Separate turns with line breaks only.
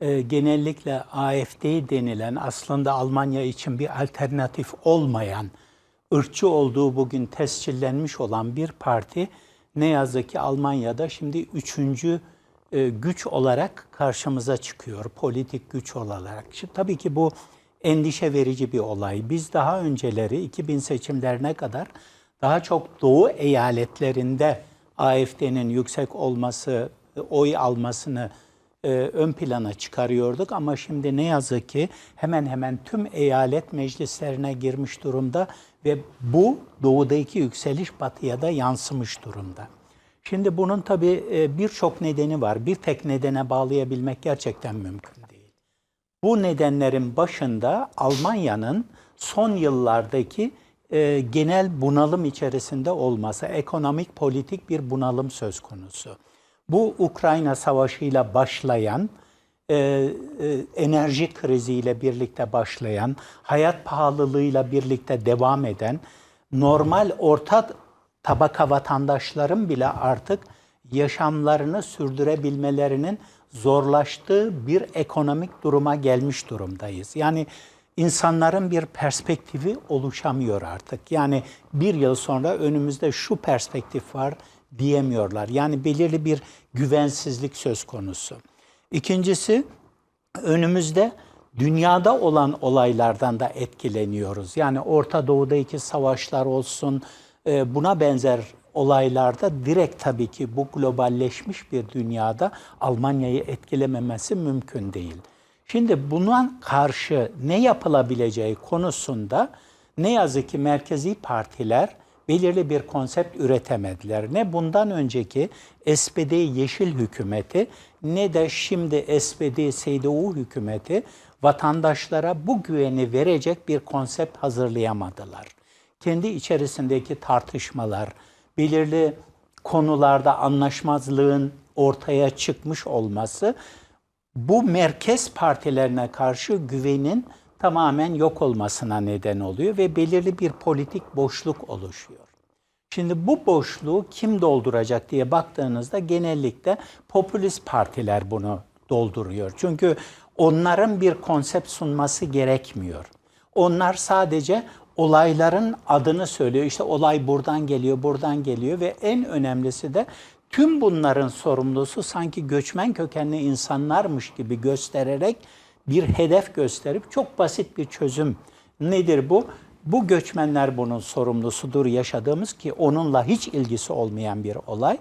e, genellikle AFD denilen aslında Almanya için bir alternatif olmayan, ırkçı olduğu bugün tescillenmiş olan bir parti ne yazık ki Almanya'da şimdi üçüncü e, güç olarak karşımıza çıkıyor, politik güç olarak. Şimdi, tabii ki bu endişe verici bir olay. Biz daha önceleri 2000 seçimlerine kadar daha çok Doğu eyaletlerinde AFD'nin yüksek olması, e, oy almasını e, ön plana çıkarıyorduk ama şimdi ne yazık ki hemen hemen tüm eyalet meclislerine girmiş durumda ve bu doğudaki yükseliş batıya da yansımış durumda. Şimdi bunun tabii e, birçok nedeni var. Bir tek nedene bağlayabilmek gerçekten mümkün değil. Bu nedenlerin başında Almanya'nın son yıllardaki e, genel bunalım içerisinde olması, ekonomik politik bir bunalım söz konusu. Bu Ukrayna Savaşı'yla başlayan, e, e, enerji kriziyle birlikte başlayan, hayat pahalılığıyla birlikte devam eden, normal orta tabaka vatandaşların bile artık yaşamlarını sürdürebilmelerinin zorlaştığı bir ekonomik duruma gelmiş durumdayız. Yani insanların bir perspektifi oluşamıyor artık. Yani bir yıl sonra önümüzde şu perspektif var diyemiyorlar. Yani belirli bir güvensizlik söz konusu. İkincisi önümüzde dünyada olan olaylardan da etkileniyoruz. Yani Orta Doğu'daki savaşlar olsun, e, buna benzer olaylarda direkt tabii ki bu globalleşmiş bir dünyada Almanya'yı etkilememesi mümkün değil. Şimdi buna karşı ne yapılabileceği konusunda ne yazık ki merkezi partiler belirli bir konsept üretemediler. Ne bundan önceki SPD Yeşil hükümeti ne de şimdi SPD CDU hükümeti vatandaşlara bu güveni verecek bir konsept hazırlayamadılar. Kendi içerisindeki tartışmalar, belirli konularda anlaşmazlığın ortaya çıkmış olması bu merkez partilerine karşı güvenin tamamen yok olmasına neden oluyor ve belirli bir politik boşluk oluşuyor. Şimdi bu boşluğu kim dolduracak diye baktığınızda genellikle popülist partiler bunu dolduruyor. Çünkü onların bir konsept sunması gerekmiyor. Onlar sadece olayların adını söylüyor. İşte olay buradan geliyor, buradan geliyor ve en önemlisi de tüm bunların sorumlusu sanki göçmen kökenli insanlarmış gibi göstererek bir hedef gösterip çok basit bir çözüm. Nedir bu? Bu göçmenler bunun sorumlusudur yaşadığımız ki onunla hiç ilgisi olmayan bir olay.